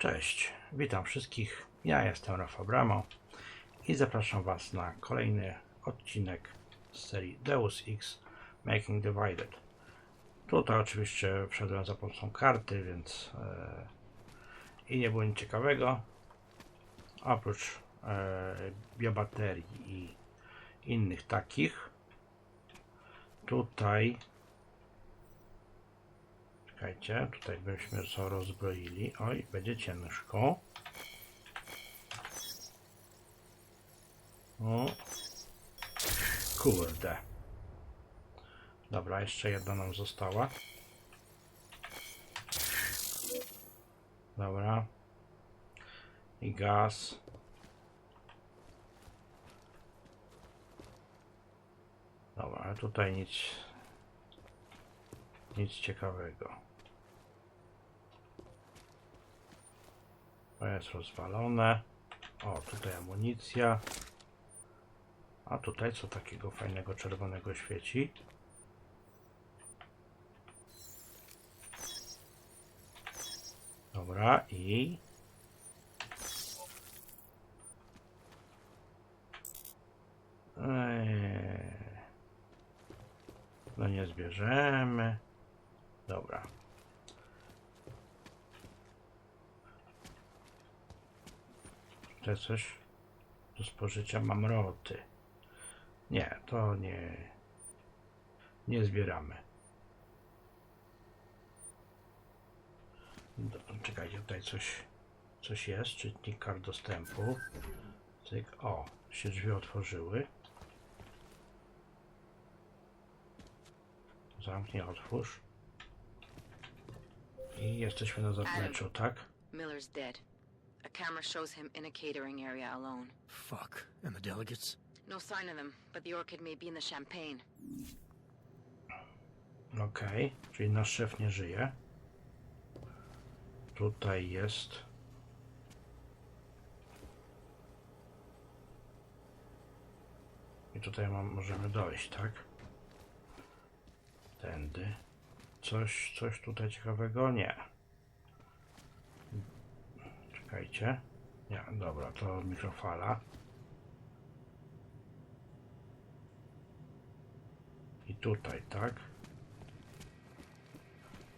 Cześć, witam wszystkich. Ja jestem Rafał Bramo i zapraszam Was na kolejny odcinek z serii Deus Ex Making Divided. Tutaj oczywiście wszedłem za pomocą karty, więc e, i nie było nic ciekawego. Oprócz e, biobaterii i innych takich. Tutaj Czekajcie, tutaj byśmy co rozbroili. Oj, będzie ciężko. O. Kurde. Dobra, jeszcze jedna nam została. Dobra. I gaz. Dobra, tutaj nic nic ciekawego. To jest rozwalone. O, tutaj amunicja. A tutaj co takiego fajnego czerwonego świeci? Dobra, i... Eee. No nie zbierzemy. Dobra. Tutaj coś do spożycia mam roty. Nie, to nie. Nie zbieramy. Do, czekajcie, tutaj coś, coś jest. Czytnik kart dostępu. Cyk. O, się drzwi otworzyły. Zamknij, otwórz. I jesteśmy na zapleczu, tak? Miller's dead. A camera shows him in a catering area alone. Fuck. And the delegates? No sign of them, but the orchid may be in the champagne. Okej, czyli nasz szef nie żyje. Tutaj jest. I tutaj mam, możemy dojść, tak? Tędy. Coś, coś tutaj ciekawego? Nie. Czekajcie. Nie, dobra, to mikrofala. I tutaj, tak?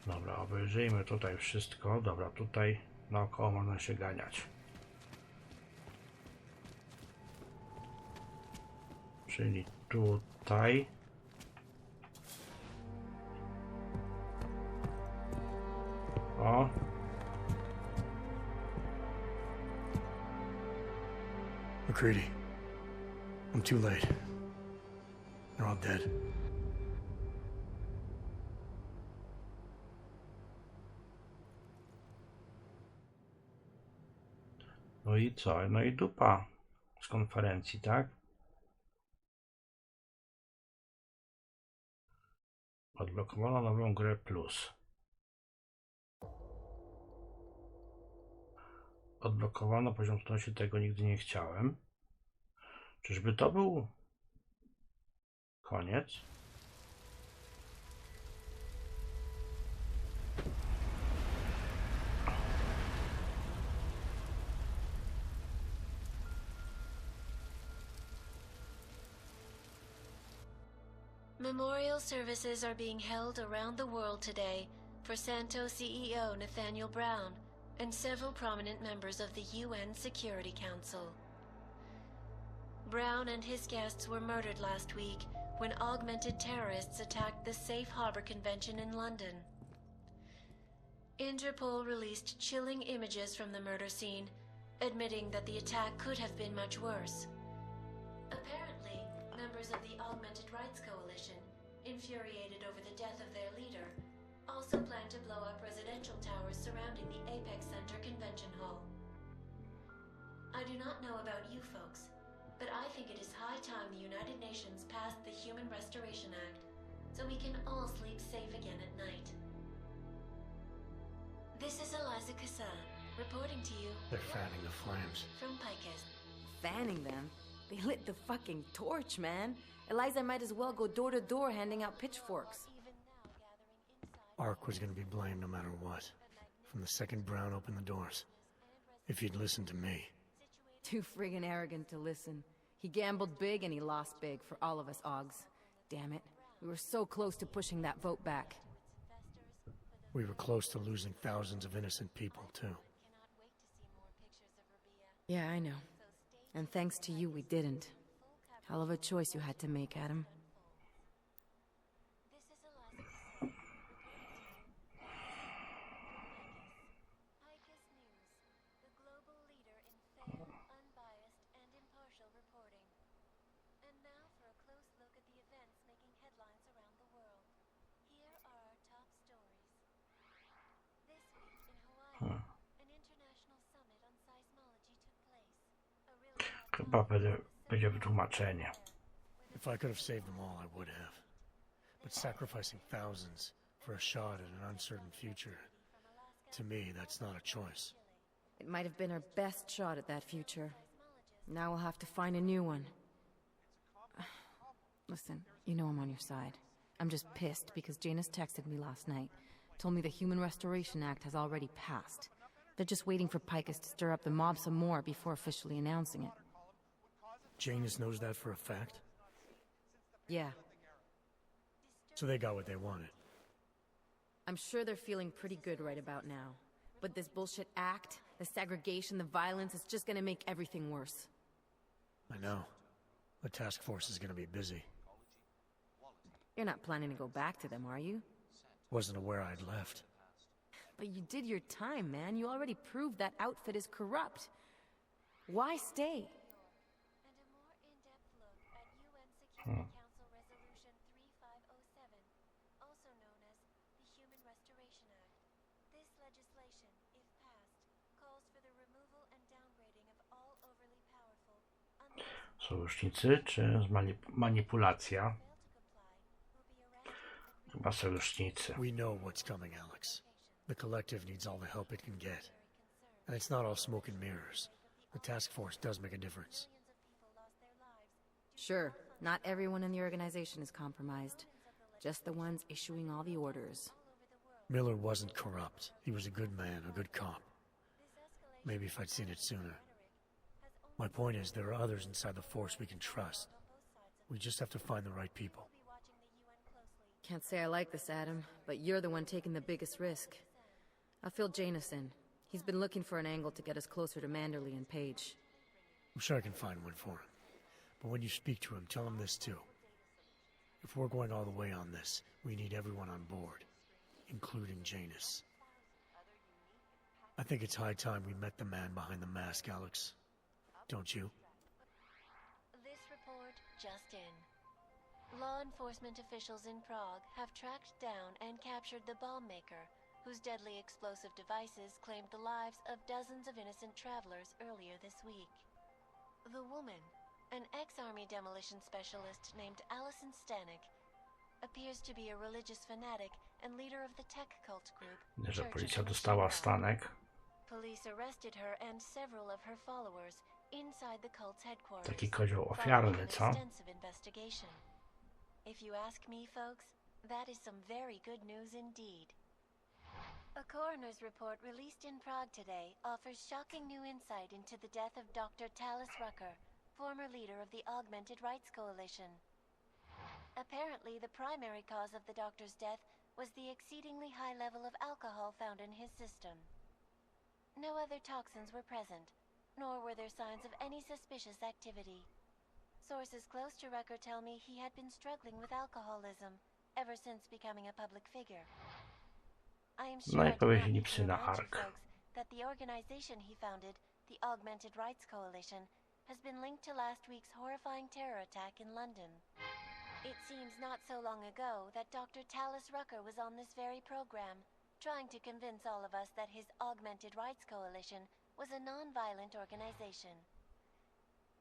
Dobra, obejrzyjmy tutaj wszystko. Dobra, tutaj naokoło można się ganiać. Czyli tutaj. O. McCready. I'm too late. They're all dead. No i co? No i dupa z konferencji, tak? Odblokowano nową grę plus. Odblokowano poziom trudności, tego nigdy nie chciałem. Czyżby to był koniec? Memorial services are being held around the world today for Santo CEO Nathaniel Brown and several prominent members of the UN Security Council. Brown and his guests were murdered last week when augmented terrorists attacked the Safe Harbor Convention in London. Interpol released chilling images from the murder scene, admitting that the attack could have been much worse. Apparently, members of the Augmented Rights Coalition, infuriated over the death of also plan to blow up residential towers surrounding the Apex Center Convention Hall. I do not know about you folks, but I think it is high time the United Nations passed the Human Restoration Act so we can all sleep safe again at night. This is Eliza Cassan, reporting to you They're fanning the flames. from Picus. fanning them. They lit the fucking torch, man. Eliza might as well go door to door handing out pitchforks. Ark was gonna be blamed no matter what. From the second Brown opened the doors. If you'd listened to me. Too friggin' arrogant to listen. He gambled big and he lost big for all of us Oggs. Damn it. We were so close to pushing that vote back. We were close to losing thousands of innocent people, too. Yeah, I know. And thanks to you, we didn't. Hell of a choice you had to make, Adam. This is Eliza. ICUS News, the global leader in fair, unbiased, and impartial reporting. And now for a close look at the events making headlines around the world. Here are our top stories. This week in Hawaii, an international summit on seismology took place. A really hot Chyba będzie, będzie wytłumaczenie. If I could have saved them all, I would have. But sacrificing thousands for a shot at an uncertain future, to me, that's not a choice. It might have been our best shot at that future. Now we'll have to find a new one. Listen, you know I'm on your side. I'm just pissed because Janus texted me last night. Told me the Human Restoration Act has already passed. They're just waiting for Picus to stir up the mob some more before officially announcing it. Janus knows that for a fact, Yeah, so they got what they wanted. I'm sure they're feeling pretty good right about now. But this bullshit act, the segregation, the violence, it's just gonna make everything worse. I know. The task force is gonna be busy. You're not planning to go back to them, are you? Wasn't aware I'd left. But you did your time, man. You already proved that outfit is corrupt. Why stay? and a more in-depth look at UN Security Council Resolution 3507, also known as the Human Restoration Act. This legislation, if passed, calls for the removal and downgrading of all overly powerful, Sojusznicy czy manipulacja? fail to comply will be arrested and Chyba sojusznicy. We know what's coming, Alex. The collective needs all the help it can get. And it's not all smoke and mirrors. The task force does make a difference. millions of people lost their lives Sure, not everyone in the organization is compromised. Just the ones issuing all the orders. Miller wasn't corrupt. He was a good man, a good cop. Maybe if I'd seen it sooner. My point is, there are others inside the force we can trust. We just have to find the right people. be watching the UN closely. Can't say I like this, Adam, but you're the one taking the biggest risk. I filled Janus in. He's been looking for an angle to get us closer to Manderley and Page. I'm sure I can find one for him. But when you speak to him, tell him this too. If we're going all the way on this, we need everyone on board, including Janus. I think it's high time we met the man behind the mask, Alex. Don't you? This report just in. Law enforcement officials in Prague have tracked down and captured the bomb maker, whose deadly explosive devices claimed the lives of dozens of innocent travelers earlier this week. The woman, an ex army demolition specialist named Alison Stanek, appears to be a religious fanatic and leader of the tech cult group. Że policja dostała stanek. Police arrested her and several of her followers inside the cult's headquarters. Taki kozioł ofiarny, co? If you ask me, folks, that is some very good news indeed. A coroner's report released in Prague today offers shocking new insight into the death of Dr. Talis Rucker, former leader of the Augmented Rights Coalition. Apparently, the primary cause of the doctor's death was the exceedingly high level of alcohol found in his system. No other toxins were present, nor were there signs of any suspicious activity. Sources close to Rucker tell me he had been struggling with alcoholism ever since becoming a public figure. I am sure No i I do not powiesili need psy to na remind you ark. folks that the organization he founded, the Augmented Rights Coalition, has been linked to last week's horrifying terror attack in London. It seems not so long ago that Dr. Talis Rucker was on this very program, trying to convince all of us that his Augmented Rights Coalition was a non-violent organization.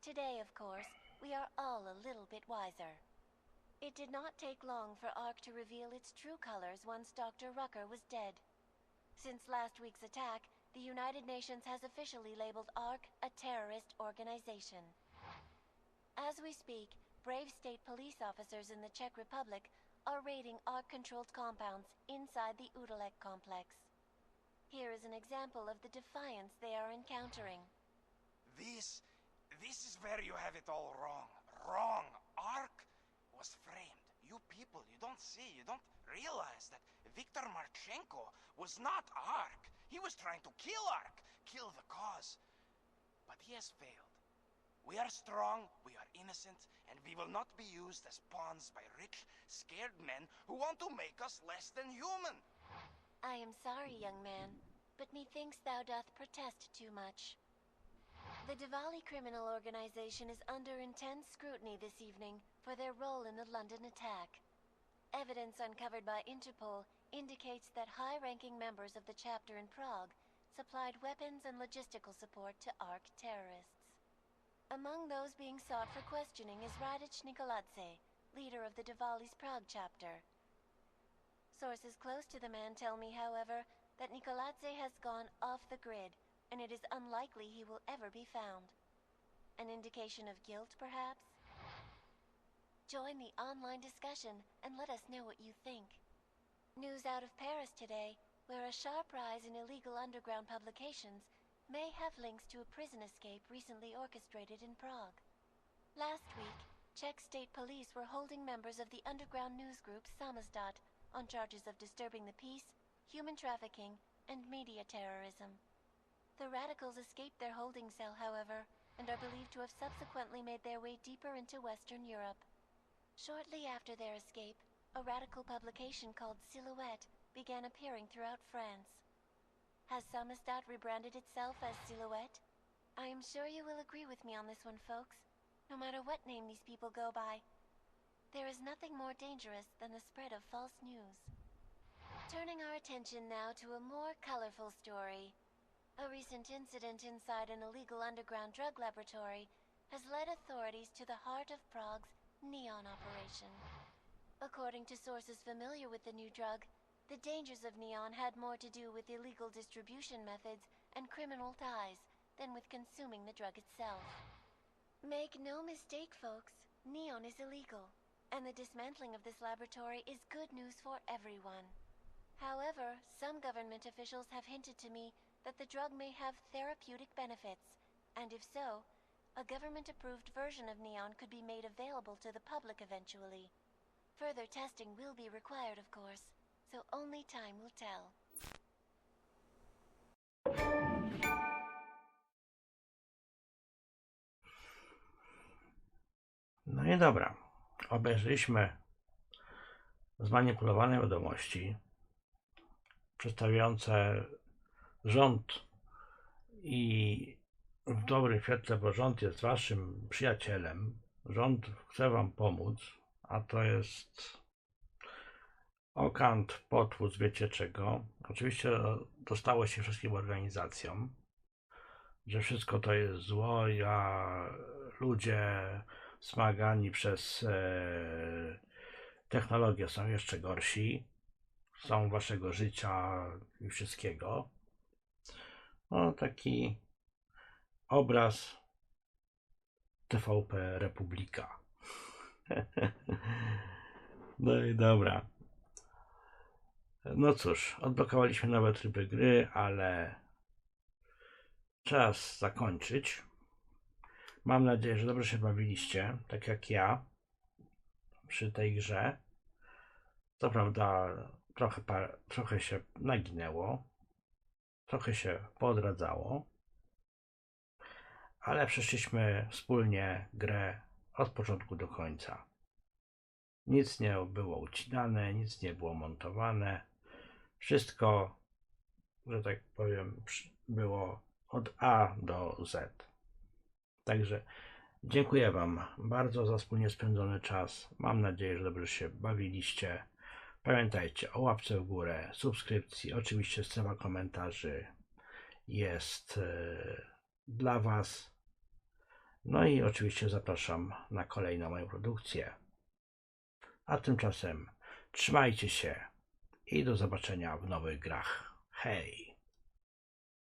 Today, of course, we are all a little bit wiser. It did not take long for ARC to reveal its true colors once Dr. Rucker was dead. Since last week's attack, the United Nations has officially labeled ARC a terrorist organization. As we speak, brave state police officers in the Czech Republic are raiding ARC controlled compounds inside the Udalek complex. Here is an example of the defiance they are encountering. This, this is where you have it all wrong. Wrong. Ark was framed. You people, you don't see, you don't realize that Viktor Marchenko was not Ark. He was trying to kill Ark, kill the cause. But he has failed. We are strong, we are innocent, and we will not be used as pawns by rich, scared men who want to make us less than human. I am sorry, young man, but methinks thou doth protest too much. The Diwali criminal organization is under intense scrutiny this evening for their role in the London attack. Evidence uncovered by Interpol indicates that high-ranking members of the chapter in Prague supplied weapons and logistical support to ARC terrorists. Among those being sought for questioning is Radic Nikoladze, leader of the Diwali's Prague chapter. Sources close to the man tell me, however, that Nikoladze has gone off the grid, and it is unlikely he will ever be found. An indication of guilt, perhaps? Join the online discussion and let us know what you think. News out of Paris today, where a sharp rise in illegal underground publications may have links to a prison escape recently orchestrated in Prague. Last week, Czech state police were holding members of the underground news group Samizdat on charges of disturbing the peace, human trafficking, and media terrorism. The radicals escaped their holding cell, however, and are believed to have subsequently made their way deeper into Western Europe. Shortly after their escape, a radical publication called Silhouette began appearing throughout France. Has Samizdat rebranded itself as Silhouette? I am sure you will agree with me on this one, folks. No matter what name these people go by, there is nothing more dangerous than the spread of false news. Turning our attention now to a more colorful story. A recent incident inside an illegal underground drug laboratory has led authorities to the heart of Prague's Neon operation. According to sources familiar with the new drug, the dangers of Neon had more to do with illegal distribution methods and criminal ties than with consuming the drug itself. Make no mistake, folks, Neon is illegal, and the dismantling of this laboratory is good news for everyone. However, some government officials have hinted to me that the drug may have therapeutic benefits, and if so, a government-approved version of Neon could be made available to the public eventually. Further testing will be required, of course, so only time will tell. No i dobra. Obejrzeliśmy zmanipulowane wiadomości przedstawiające rząd i w dobrym świetle, bo rząd jest waszym przyjacielem. Rząd chce wam pomóc, a to jest okant, potwód, wiecie czego. Oczywiście dostało się wszystkim organizacjom, że wszystko to jest zło, a ludzie smagani przez e, technologię są jeszcze gorsi. Są waszego życia i wszystkiego. No, taki obraz TVP Republika. No i dobra. No cóż, odblokowaliśmy nowe tryby gry, ale czas zakończyć. Mam nadzieję, że dobrze się bawiliście, tak jak ja przy tej grze. Co prawda, trochę, trochę się naginęło, trochę się podradzało, ale przeszliśmy wspólnie grę od początku do końca. Nic nie było ucinane, nic nie było montowane. Wszystko, że tak powiem, było od A do Z. Także dziękuję Wam bardzo za wspólnie spędzony czas. Mam nadzieję, że dobrze się bawiliście. Pamiętajcie o łapce w górę, subskrypcji, oczywiście strefa komentarzy jest e, dla Was. No i oczywiście zapraszam na kolejną moją produkcję. A tymczasem trzymajcie się i do zobaczenia w nowych grach. Hej!